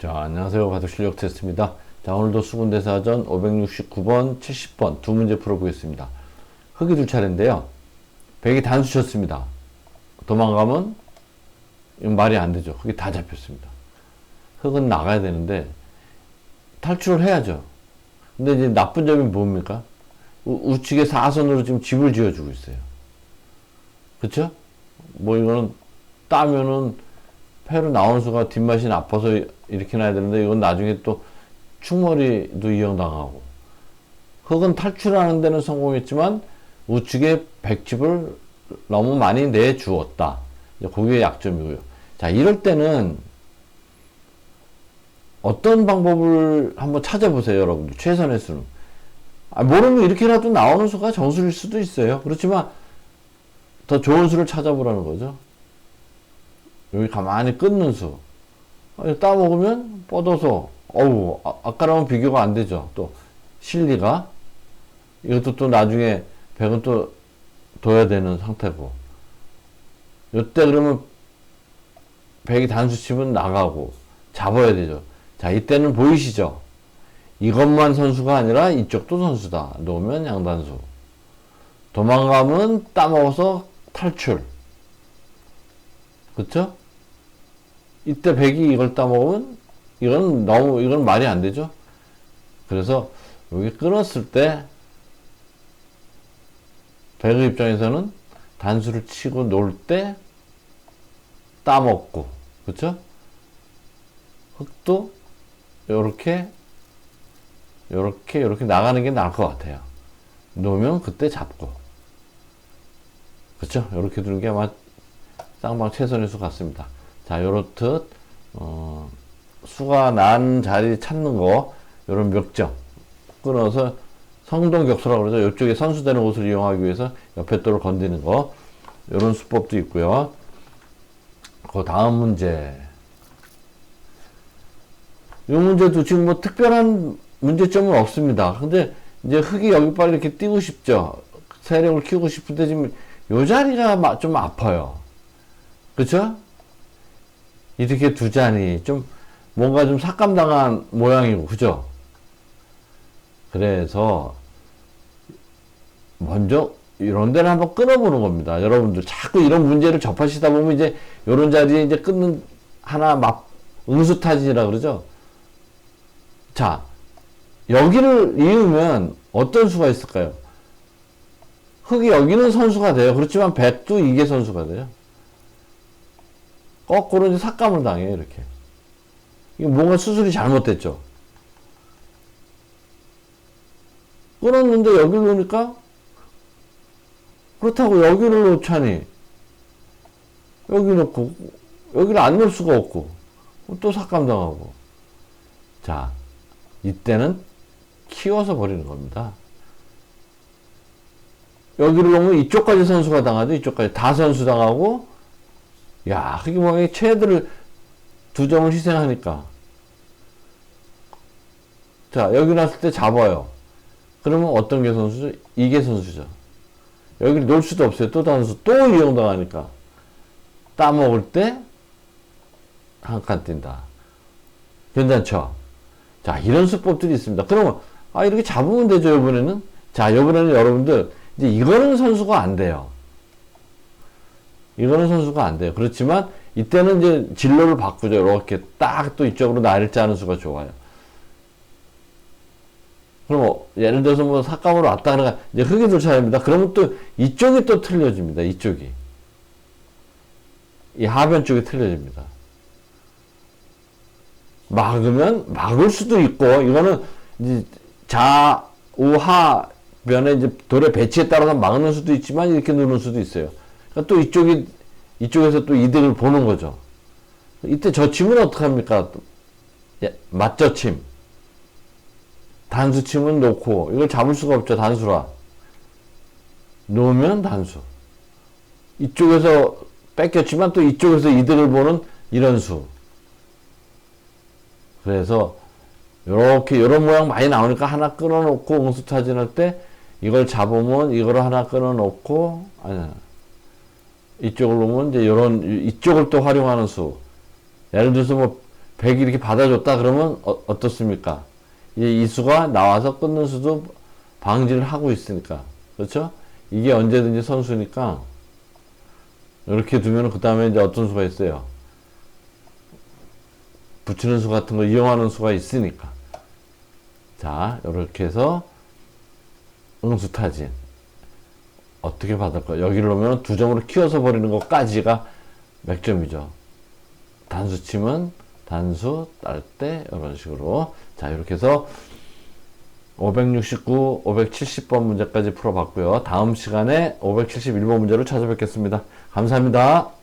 자, 안녕하세요. 바둑 실력 테스트입니다. 자, 오늘도 수군대사전 569번, 70번 두 문제 풀어보겠습니다. 흑이 두 차례인데요. 백이 단수 쳤습니다. 도망가면 말이 안 되죠. 흑이 다 잡혔습니다. 흑은 나가야 되는데 탈출을 해야죠. 근데 이제 나쁜 점이 뭡니까? 우, 우측에 사선으로 지금 집을 지어주고 있어요. 그쵸? 뭐 이거는 따면은 패로 나오는 수가 뒷맛이 나빠서 이렇게 놔야 되는데 이건 나중에 또 충머리도 이용당하고 흑은 탈출하는 데는 성공했지만 우측에 백집을 너무 많이 내주었다. 그게 약점이고요. 자, 이럴 때는 어떤 방법을 한번 찾아보세요, 여러분들. 최선의 수는. 아, 모르면 이렇게라도 나오는 수가 정수일 수도 있어요. 그렇지만 더 좋은 수를 찾아보라는 거죠. 여기 가만히 끊는 수. 따먹으면 뻗어서, 어우, 아, 아까랑은 비교가 안 되죠. 또, 실리가. 이것도 또 나중에 백은 또 둬야 되는 상태고. 요때 그러면 백이 단수 치면 나가고, 잡아야 되죠. 자, 이때는 보이시죠? 이것만 선수가 아니라 이쪽도 선수다. 놓으면 양단수. 도망가면 따먹어서 탈출. 그쵸? 이때 백이 이걸 따먹으면 이건 너무 이건 말이 안 되죠. 그래서 여기 끊었을 때 백의 입장에서는 단수를 치고 놀 때 따먹고 그렇죠? 흑도 요렇게 요렇게 요렇게 나가는 게 나을 것 같아요. 놓으면 그때 잡고 그렇죠? 요렇게 두는 게 아마 쌍방 최선의 수 같습니다. 자, 요렇듯, 어, 수가 난 자리 찾는 거, 요런 멱점. 끊어서 성동 격수라고 그러죠. 이쪽에 선수되는 곳을 이용하기 위해서 옆에 돌을 건드는 거. 요런 수법도 있고요. 그 다음 문제. 이 문제도 지금 뭐 특별한 문제점은 없습니다. 근데 이제 흙이 여기 빨리 이렇게 띄고 싶죠. 세력을 키우고 싶은데 지금 요 자리가 좀 아파요. 그쵸? 이렇게 두자니 좀 뭔가 좀 삭감당한 모양이고 그죠? 그래서 먼저 이런 데를 한번 끊어보는 겁니다. 여러분들 자꾸 이런 문제를 접하시다 보면 이제 이런 자리에 이제 끊는 하나 막 응수타진이라 그러죠. 자 여기를 이으면 어떤 수가 있을까요? 흙이 여기는 선수가 돼요. 그렇지만 백도 이게 선수가 돼요. 거꾸로 이제 삭감을 당해요, 이렇게. 이게 뭔가 수술이 잘못됐죠. 끊었는데 여기를 놓으니까 그렇다고 여기를 놓자니 여기 놓고 여기를 안 놓을 수가 없고 또 삭감당하고 자 이때는 키워서 버리는 겁니다. 여기를 놓으면 이쪽까지 선수가 당하도 이쪽까지 다 선수 당하고 야, 그게 뭐, 최애들을 두 점을 희생하니까. 자, 여기 났을 때 잡아요. 그러면 어떤 게 선수죠? 이게 선수죠. 여기를 놓을 수도 없어요. 또 단수, 또 이용당하니까. 따먹을 때, 한 칸 뛴다. 괜찮죠? 자, 이런 수법들이 있습니다. 그러면, 아, 이렇게 잡으면 되죠, 이번에는? 자, 이번에는 여러분들, 이제 이거는 선수가 안 돼요. 이거는 선수가 안 돼요. 그렇지만 이때는 이제 진로를 바꾸죠. 이렇게 딱 또 이쪽으로 나를 짜는 수가 좋아요. 그럼 뭐 예를 들어서 뭐 삭감으로 왔다 그러가 이제 흙이 돌 차례입니다. 그러면 또 이쪽이 또 틀려집니다. 이쪽이 이 하변 쪽이 틀려집니다. 막으면 막을 수도 있고 이거는 이제 좌우하 변에 이제 돌의 배치에 따라서 막는 수도 있지만 이렇게 누는 수도 있어요. 그러니까 또 이쪽이 이쪽에서 또 이득을 보는 거죠. 이때 저침은 어떡합니까? 예, 맞저침. 단수침은 놓고 이걸 잡을 수가 없죠. 단수라. 놓으면 단수. 이쪽에서 뺏겼지만 또 이쪽에서 이득을 보는 이런 수. 그래서 이렇게 이런 모양 많이 나오니까 하나 끊어놓고 응수 타진할 때 이걸 잡으면 이걸 하나 끊어놓고 아니 이쪽을 놓으면 이제 이런 이쪽을 또 활용하는 수. 예를 들어서 뭐 100 이렇게 받아줬다 그러면 어, 어떻습니까? 이, 이 수가 나와서 끊는 수도 방지를 하고 있으니까. 그렇죠? 이게 언제든지 선수니까 이렇게 두면 그 다음에 이제 어떤 수가 있어요? 붙이는 수 같은 거 이용하는 수가 있으니까. 자, 이렇게 해서 응수타진. 어떻게 받을까? 여기를 놓으면 두 점으로 키워서 버리는 것까지가 몇 점이죠? 단수 치면 단수, 딸 때, 이런 식으로. 자, 이렇게 해서 569, 570번 문제까지 풀어봤고요. 다음 시간에 571번 문제로 찾아뵙겠습니다. 감사합니다.